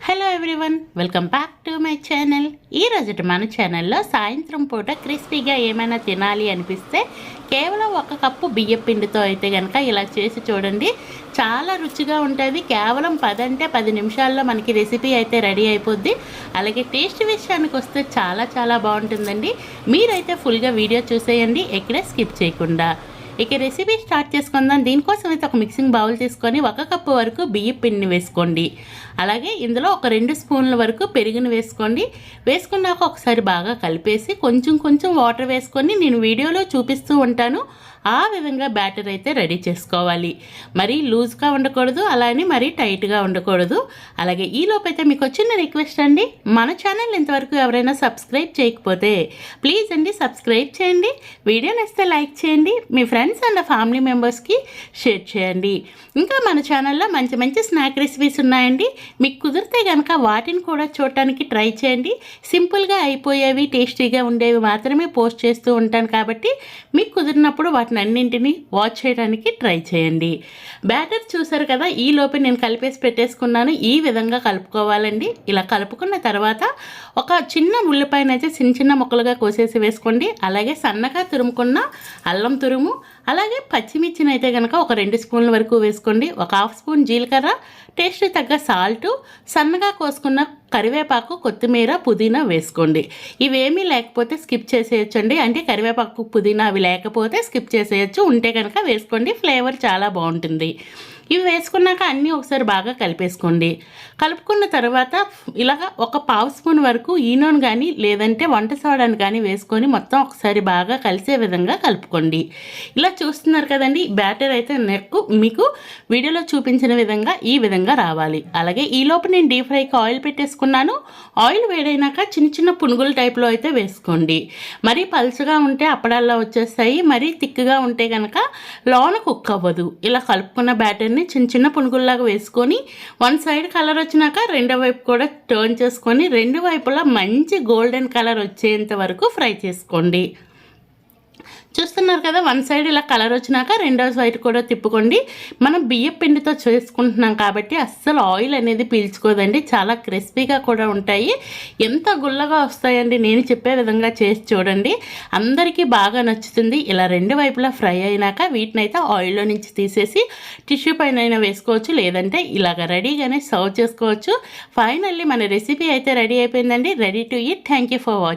Hello everyone welcome back to my channel ఈరోజు మన ఛానల్లో సాయంత్రం పూట క్రిస్పీగా ఏమైనా తినాలి అనిపిస్తే కేవలం ఒక కప్పు బియ్య పిండితో అయితే కనుక ఇలా చేసి చూడండి. చాలా రుచిగా ఉంటుంది. కేవలం పది అంటే పది నిమిషాల్లో మనకి రెసిపీ అయితే రెడీ అయిపోద్ది. అలాగే టేస్ట్ విషయానికి వస్తే చాలా చాలా బాగుంటుందండి. మీరైతే ఫుల్గా వీడియో చూసేయండి. ఎక్కడే స్కిప్ చేయకుండా. ఇక రెసిపీ స్టార్ట్ చేసుకుందాం. దీనికోసం అయితే ఒక మిక్సింగ్ బౌల్ తీసుకొని ఒక కప్పు వరకు బియ్య పిండిని వేసుకోండి. అలాగే ఇందులో ఒక రెండు స్పూన్ల వరకు పెరుగుని వేసుకోండి. వేసుకున్నాక ఒకసారి బాగా కలిపేసి కొంచెం కొంచెం వాటర్ వేసుకొని నేను వీడియోలో చూపిస్తూ ఉంటాను. ఆ విధంగా బ్యాటర్ అయితే రెడీ చేసుకోవాలి. మరీ లూజ్గా ఉండకూడదు అలానే మరీ టైట్గా ఉండకూడదు. అలాగే ఈ లోపైతే మీకు వచ్చిన రిక్వెస్ట్ అండి. మన ఛానల్ ఇంతవరకు ఎవరైనా సబ్స్క్రైబ్ చేయకపోతే ప్లీజ్ అండి సబ్స్క్రైబ్ చేయండి. వీడియో నచ్చితే లైక్ చేయండి. మీ ఫ్రెండ్స్ ఫ్రెండ్స్ అండ్ ఫ్యామిలీ మెంబర్స్కి షేర్ చేయండి. ఇంకా మన ఛానల్లో మంచి మంచి స్నాక్ రెసిపీస్ ఉన్నాయండి. మీకు కుదిరితే కనుక వాటిని కూడా చూడటానికి ట్రై చేయండి. సింపుల్గా అయిపోయేవి టేస్టీగా ఉండేవి మాత్రమే పోస్ట్ చేస్తూ ఉంటాను కాబట్టి మీకు కుదిరినప్పుడు వాటిని అన్నింటినీ వాచ్ చేయడానికి ట్రై చేయండి. బ్యాటర్ చూసారు కదా ఈ లోపే నేను కలిపేసి పెట్టేసుకున్నాను. ఈ విధంగా కలుపుకోవాలండి. ఇలా కలుపుకున్న తర్వాత ఒక చిన్న ఉల్లిపాయనైతే అయితే చిన్న చిన్న ముక్కలుగా కోసేసి వేసుకోండి. అలాగే సన్నగా తురుముకున్న అల్లం తురుము అలాగే పచ్చిమిర్చిని అయితే కనుక ఒక రెండు స్పూన్ల వరకు వేసుకోండి. ఒక హాఫ్ స్పూన్ జీలకర్ర టేస్ట్ తగ్గ సాల్టు సన్నగా కోసుకున్న కరివేపాకు కొత్తిమీర పుదీనా వేసుకోండి. ఇవేమీ లేకపోతే స్కిప్ చేసేయచ్చండి. అంటే కరివేపాకు పుదీనా అవి లేకపోతే స్కిప్ చేసేయచ్చు. ఉంటే కనుక వేసుకోండి. ఫ్లేవర్ చాలా బాగుంటుంది. ఇవి వేసుకున్నాక అన్నీ ఒకసారి బాగా కలిపేసుకోండి. కలుపుకున్న తర్వాత ఇలాగ ఒక పావు స్పూన్ వరకు ఈనోన్ కానీ లేదంటే వంట సోడాని కానీ వేసుకొని మొత్తం ఒకసారి బాగా కలిసే విధంగా కలుపుకోండి. ఇలా చూస్తున్నారు కదండి బ్యాటర్ అయితే నెక్కు మీకు వీడియోలో చూపించిన విధంగా ఈ విధంగా రావాలి. అలాగే ఈ లోపు నేను డీప్ ఫ్రైకి ఆయిల్ పెట్టేసుకున్నాను. ఆయిల్ వేడైనాక చిన్న చిన్న పునుగుల టైప్లో అయితే వేసుకోండి. మరీ పలుచగా ఉంటే అప్పడాల్లో వచ్చేస్తాయి మరీ తిక్కుగా ఉంటే కనుక లోన కుక్ అవ్వదు ఇలా కలుపుకున్న బ్యాటర్ని చిన్న చిన్న పునుగుల్లాగా వేసుకొని వన్ సైడ్ కలర్ వచ్చినాక రెండో వైపు కూడా టర్న్ చేసుకొని రెండు వైపులా మంచి గోల్డెన్ కలర్ వచ్చేంత వరకు ఫ్రై చేసుకోండి. చూస్తున్నారు కదా వన్ సైడ్ ఇలా కలర్ వచ్చినాక రెండో సైడ్ కూడా తిప్పుకోండి. మనం బియ్య పిండితో చేసుకుంటున్నాం కాబట్టి అస్సలు ఆయిల్ అనేది పీల్చుకోదండి. చాలా క్రిస్పీగా కూడా ఉంటాయి. ఎంత గుల్లగా వస్తాయండి నేను చెప్పే విధంగా చేసి చూడండి. అందరికీ బాగా నచ్చుతుంది. ఇలా రెండు వైపులా ఫ్రై అయినాక వీటిని అయితే ఆయిల్లో నుంచి తీసేసి టిష్యూ పైన అయినా వేసుకోవచ్చు. లేదంటే ఇలాగ రెడీగానే సర్వ్ చేసుకోవచ్చు. ఫైనల్లీ మన రెసిపీ అయితే రెడీ అయిపోయిందండి. Ready to eat. Thank you for watching